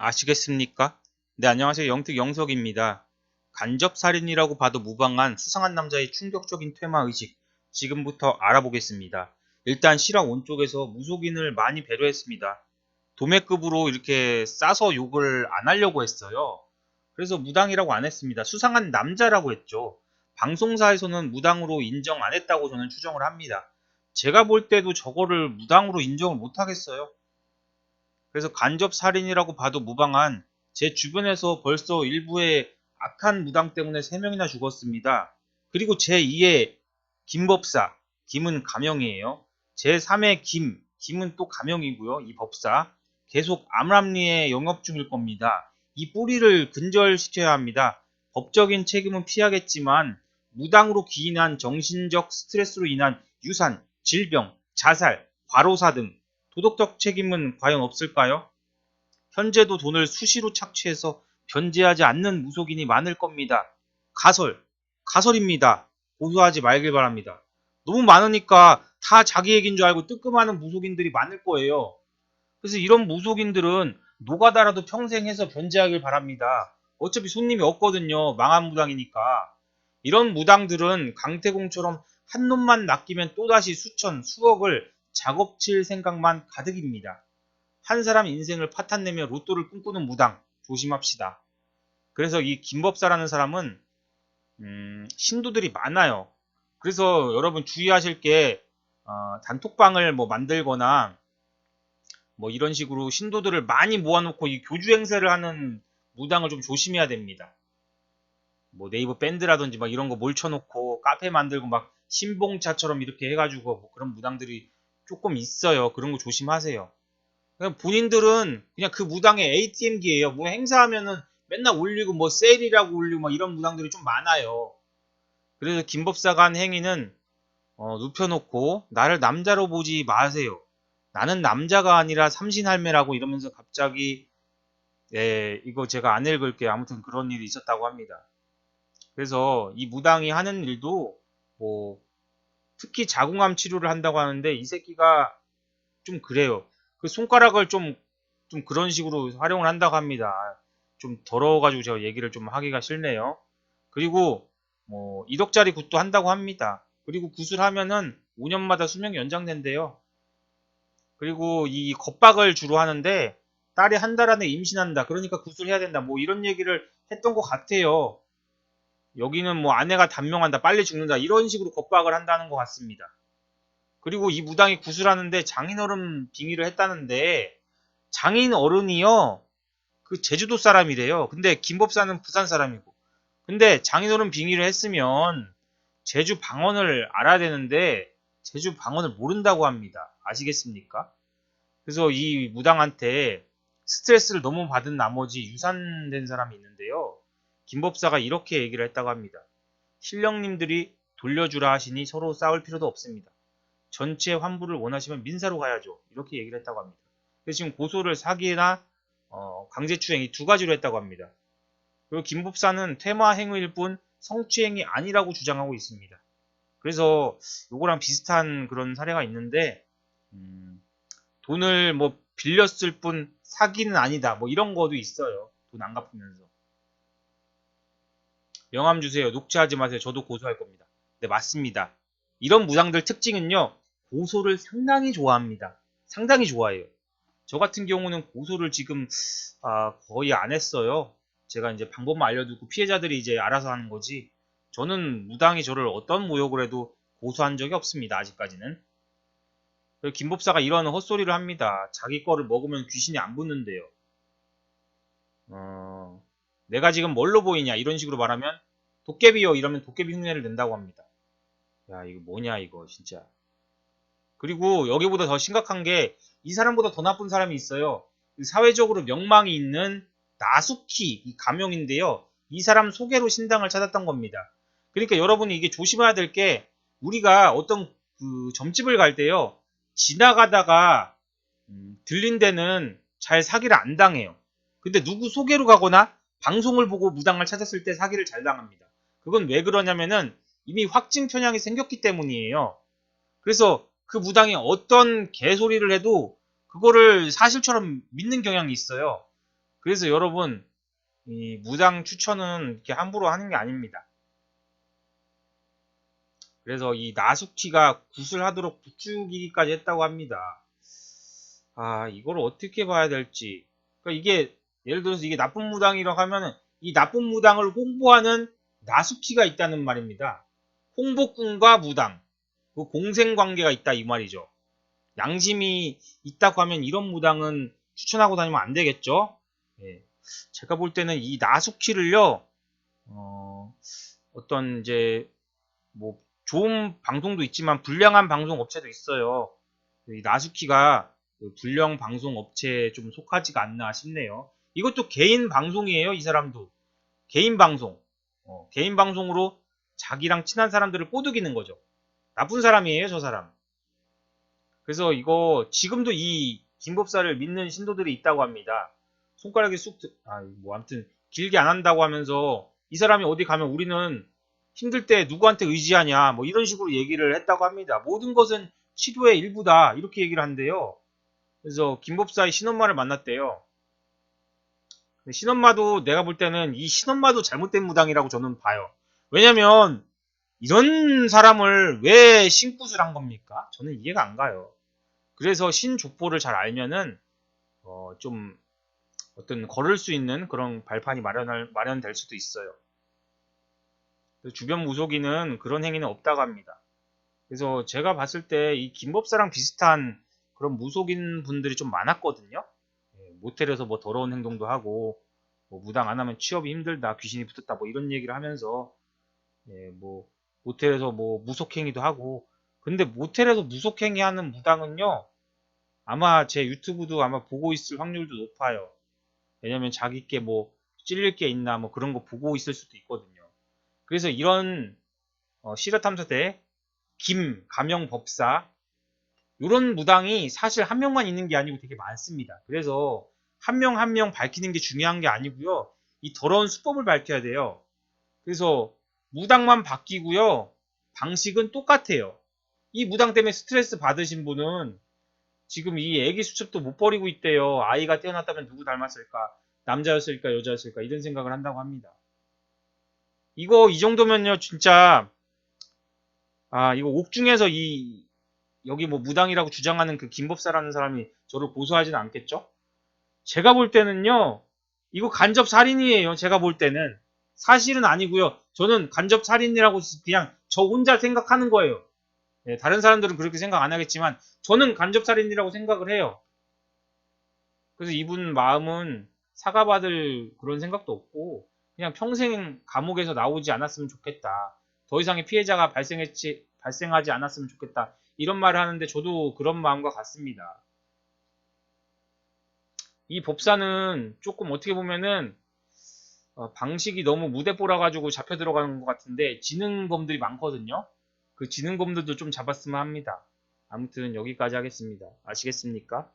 아시겠습니까? 네, 안녕하세요. 영특 영석입니다. 간접살인이라고 봐도 무방한 수상한 남자의 충격적인 퇴마 의식, 지금부터 알아보겠습니다. 일단 실화 원쪽에서 무속인을 많이 배려했습니다. 도매급으로 이렇게 싸서 욕을 안 하려고 했어요. 그래서 무당이라고 안 했습니다. 수상한 남자라고 했죠. 방송사에서는 무당으로 인정 안 했다고 저는 추정을 합니다. 제가 볼 때도 저거를 무당으로 인정을 못 하겠어요. 그래서 간접 살인이라고 봐도 무방한 제 주변에서 벌써 일부의 악한 무당 때문에 3명이나 죽었습니다. 그리고 제2의 김법사, 김은 가명이에요. 제3의 김, 김은 또 가명이고요. 이 법사. 계속 암람리에 영업 중일 겁니다. 이 뿌리를 근절시켜야 합니다. 법적인 책임은 피하겠지만 무당으로 기인한 정신적 스트레스로 인한 유산, 질병, 자살, 과로사 등 도덕적 책임은 과연 없을까요? 현재도 돈을 수시로 착취해서 변제하지 않는 무속인이 많을 겁니다. 가설, 가설입니다. 고소하지 말길 바랍니다. 너무 많으니까 다 자기 얘기인 줄 알고 뜨끔하는 무속인들이 많을 거예요. 그래서 이런 무속인들은 노가다라도 평생 해서 변제하길 바랍니다. 어차피 손님이 없거든요. 망한 무당이니까. 이런 무당들은 강태공처럼 한 놈만 낚이면 또다시 수천, 수억을 작업칠 생각만 가득입니다. 한 사람 인생을 파탄내며 로또를 꿈꾸는 무당 조심합시다. 그래서 이 김법사라는 사람은 음, 신도들이 많아요. 그래서 여러분 주의하실 게 어, 단톡방을 뭐 만들거나 뭐 이런 식으로 신도들을 많이 모아놓고 이 교주 행세를 하는 무당을 좀 조심해야 됩니다. 뭐 네이버 밴드라든지 막 이런 거 몰쳐놓고 카페 만들고 막 신봉차처럼 이렇게 해가지고 뭐 그런 무당들이 조금 있어요. 그런 거 조심하세요. 그냥 본인들은 그냥 그 무당의 ATM기예요. 뭐 행사하면은 맨날 올리고 뭐 세일이라고 올리고 막 이런 무당들이 좀 많아요. 그래서 김 법사가 한 행위는 어, 눕혀놓고 나를 남자로 보지 마세요. 나는 남자가 아니라 삼신할매라고 이러면서 갑자기 예, 이거 제가 안 읽을게요. 아무튼 그런 일이 있었다고 합니다. 그래서 이 무당이 하는 일도 뭐 특히 자궁암 치료를 한다고 하는데 이 새끼가 좀 그래요. 그 손가락을 좀, 좀 그런 식으로 활용을 한다고 합니다. 좀 더러워가지고 제가 얘기를 좀 하기가 싫네요. 그리고 뭐 1억짜리 굿도 한다고 합니다. 그리고 굿을 하면은 5년마다 수명이 연장된대요. 그리고 이 겁박을 주로 하는데 딸이 한 달 안에 임신한다. 그러니까 굿을 해야 된다. 뭐 이런 얘기를 했던 것 같아요. 여기는 뭐 아내가 단명한다. 빨리 죽는다. 이런 식으로 겁박을 한다는 것 같습니다. 그리고 이 무당이 구슬하는데 장인어른 빙의를 했다는데 장인 어른이요 그 제주도 사람이래요. 근데 김법사는 부산 사람이고. 근데 장인어른 빙의를 했으면 제주 방언을 알아야 되는데 제주 방언을 모른다고 합니다. 아시겠습니까? 그래서 이 무당한테 스트레스를 너무 받은 나머지 유산된 사람이 있는데요. 김법사가 이렇게 얘기를 했다고 합니다. 신령님들이 돌려주라 하시니 서로 싸울 필요도 없습니다. 전체 환불을 원하시면 민사로 가야죠. 이렇게 얘기를 했다고 합니다. 그래서 지금 고소를 사기나 어, 강제추행 이 두 가지로 했다고 합니다. 그리고 김법사는 퇴마 행위일 뿐 성추행이 아니라고 주장하고 있습니다. 그래서 요거랑 비슷한 그런 사례가 있는데 음, 돈을 뭐 빌렸을 뿐 사기는 아니다. 뭐 이런 거도 있어요. 돈 안 갚으면서. 명함 주세요. 녹취하지 마세요. 저도 고소할 겁니다. 네, 맞습니다. 이런 무당들 특징은요. 고소를 상당히 좋아합니다. 상당히 좋아해요. 저 같은 경우는 고소를 지금 아, 거의 안 했어요. 제가 이제 방법만 알려두고 피해자들이 이제 알아서 하는 거지. 저는 무당이 저를 어떤 모욕을 해도 고소한 적이 없습니다. 아직까지는. 김 법사가 이런 헛소리를 합니다. 자기 거를 먹으면 귀신이 안 붙는데요. 어, 내가 지금 뭘로 보이냐 이런 식으로 말하면 도깨비요 이러면 도깨비 흉내를 낸다고 합니다. 야 이거 뭐냐 이거 진짜. 그리고 여기보다 더 심각한 게 이 사람보다 더 나쁜 사람이 있어요. 사회적으로 명망이 있는 나수키 이 가명인데요. 이 사람 소개로 신당을 찾았던 겁니다. 그러니까 여러분이 이게 조심해야 될 게 우리가 어떤 그 점집을 갈 때요. 지나가다가 음, 들린 데는 잘 사기를 안 당해요. 근데 누구 소개로 가거나 방송을 보고 무당을 찾았을 때 사기를 잘 당합니다. 그건 왜 그러냐면은 이미 확증 편향이 생겼기 때문이에요. 그래서 그 무당이 어떤 개소리를 해도 그거를 사실처럼 믿는 경향이 있어요. 그래서 여러분 이 무당 추천은 이렇게 함부로 하는 게 아닙니다. 그래서 이 나수키가 구슬하도록 부추기기까지 했다고 합니다. 아 이걸 어떻게 봐야 될지. 그러니까 이게 예를 들어서 이게 나쁜 무당이라고 하면은 이 나쁜 무당을 홍보하는 나수키가 있다는 말입니다. 홍보꾼과 무당 그 공생 관계가 있다 이 말이죠. 양심이 있다고 하면 이런 무당은 추천하고 다니면 안 되겠죠. 예. 제가 볼 때는 이 나수키를요, 어, 어떤 이제 뭐 좋은 방송도 있지만 불량한 방송 업체도 있어요. 이 나수키가 그 불량 방송 업체에 좀 속하지가 않나 싶네요. 이것도 개인 방송이에요, 이 사람도. 개인 방송. 어, 개인 방송으로 자기랑 친한 사람들을 꼬드기는 거죠. 나쁜 사람이에요, 저 사람. 그래서 이거 지금도 이 김법사를 믿는 신도들이 있다고 합니다. 손가락이 쑥, 드- 아, 뭐, 아무튼, 길게 안 한다고 하면서, 이 사람이 어디 가면 우리는 힘들 때 누구한테 의지하냐, 뭐, 이런 식으로 얘기를 했다고 합니다. 모든 것은 치료의 일부다, 이렇게 얘기를 한대요. 그래서, 김법사의 신엄마를 만났대요. 근데 신엄마도 내가 볼 때는 이 신엄마도 잘못된 무당이라고 저는 봐요. 왜냐면, 이런 사람을 왜 신굿을 한 겁니까? 저는 이해가 안 가요. 그래서 신족보를 잘 알면은, 어, 좀, 어떤 걸을 수 있는 그런 발판이 마련할, 마련될 수도 있어요. 주변 무속인은 그런 행위는 없다고 합니다. 그래서 제가 봤을 때 이 김법사랑 비슷한 그런 무속인 분들이 좀 많았거든요. 예, 모텔에서 뭐 더러운 행동도 하고 뭐 무당 안 하면 취업이 힘들다, 귀신이 붙었다, 뭐 이런 얘기를 하면서 예, 뭐 모텔에서 뭐 무속행위도 하고 근데 모텔에서 무속행위 하는 무당은요 아마 제 유튜브도 아마 보고 있을 확률도 높아요. 왜냐면 자기께 뭐 찔릴 게 있나 뭐 그런 거 보고 있을 수도 있거든요. 그래서 이런 어, 실화탐사대 김 가명 법사 이런 무당이 사실 한 명만 있는 게 아니고 되게 많습니다. 그래서 한명 한 명 밝히는 게 중요한 게 아니고요. 이 더러운 수법을 밝혀야 돼요. 그래서 무당만 바뀌고요. 방식은 똑같아요. 이 무당 때문에 스트레스 받으신 분은 지금 이 애기 수첩도 못 버리고 있대요. 아이가 태어났다면 누구 닮았을까? 남자였을까? 여자였을까? 이런 생각을 한다고 합니다. 이거 이 정도면요, 진짜 아 이거 옥중에서 이 여기 뭐 무당이라고 주장하는 그 김법사라는 사람이 저를 고소하진 않겠죠? 제가 볼 때는요, 이거 간접 살인이에요. 제가 볼 때는 사실은 아니고요. 저는 간접 살인이라고 그냥 저 혼자 생각하는 거예요. 예, 다른 사람들은 그렇게 생각 안 하겠지만 저는 간접살인이라고 생각을 해요. 그래서 이분 마음은 사과받을 그런 생각도 없고 그냥 평생 감옥에서 나오지 않았으면 좋겠다. 더 이상의 피해자가 발생했지, 발생하지 않았으면 좋겠다. 이런 말을 하는데 저도 그런 마음과 같습니다. 이 법사는 조금 어떻게 보면은 어, 방식이 너무 무대뽀라 가지고 잡혀 들어가는 것 같은데 지능범들이 많거든요. 그 지능범들도 좀 잡았으면 합니다. 아무튼 여기까지 하겠습니다. 아시겠습니까?